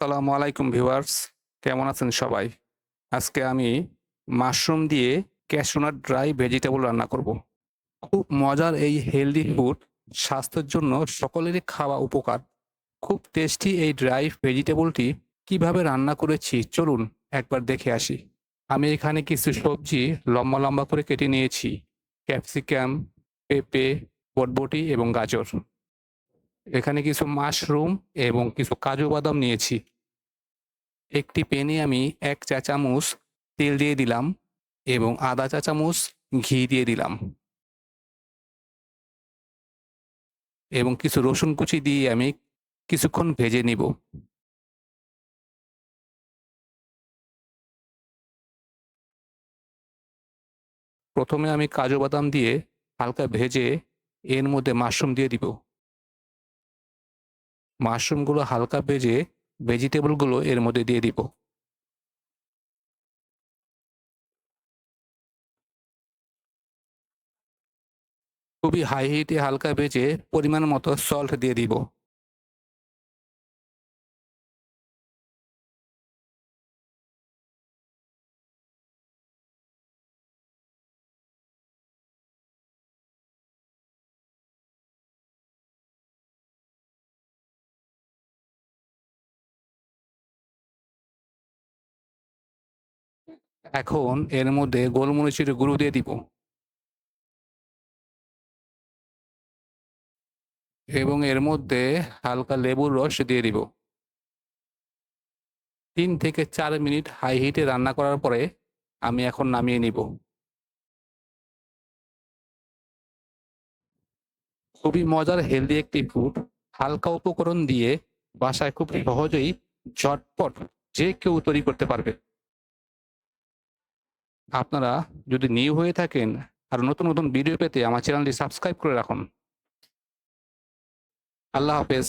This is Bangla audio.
আসসালামু আলাইকুম ভিউয়ার্স, কেমন আছেন সবাই? আজকে আমি মাশরুম দিয়ে ক্যাশোনাট ড্রাই ভেজিটেবল রান্না করব। খুব মজার এই হেলদি ফুড, স্বাস্থ্যের জন্য সকলেরই খাওয়া উপকার। খুব টেস্টি এই ড্রাই ভেজিটেবলটি কীভাবে রান্না করেছি চলুন একবার দেখে আসি। আমি এখানে কিছু সবজি লম্বা লম্বা করে কেটে নিয়েছি। ক্যাপসিকাম, পেঁপে, বটবটি এবং গাজর। এখানে কিছু মাশরুম এবং কিছু কাজু বাদাম নিয়েছি। একটি পেনে আমি এক চা চামচ তেল দিয়ে দিলাম এবং আধা চা চামচ ঘি দিয়ে দিলাম। এবং কিছু রসুন কুচি দিয়ে আমি কিছুক্ষণ ভেজে নিব। প্রথমে আমি কাজু বাদাম দিয়ে হালকা ভেজে এর মধ্যে মাশরুম দিয়ে দিব। মাশরুমগুলো হালকা ভেজে ভেজিটেবলগুলো এর মধ্যে দিয়ে দিব। খুবই হাই হিটে হালকা ভেজে পরিমাণ মতো সল্ট দিয়ে দিব। এখন এর মধ্যে গোলমরিচের গুঁড়ো দিয়ে দিব। এবং এর মধ্যে হালকা লেবুর রস দিয়ে দিব। তিন থেকে চার মিনিট হাই হিটে রান্না করার পরে আমি এখন নামিয়ে নিব। খুবই মজার হেলদি একটি ফুড হালকা উপকরণ দিয়ে বাসায় খুব সহজেই ঝটপট যে কেউ তৈরি করতে পারবে। আপনারা যদি নিউ হয়ে থাকেন আর নতুন নতুন ভিডিও পেতে আমার চ্যানেলটি সাবস্ক্রাইব করে রাখুন। আল্লাহ হাফেজ।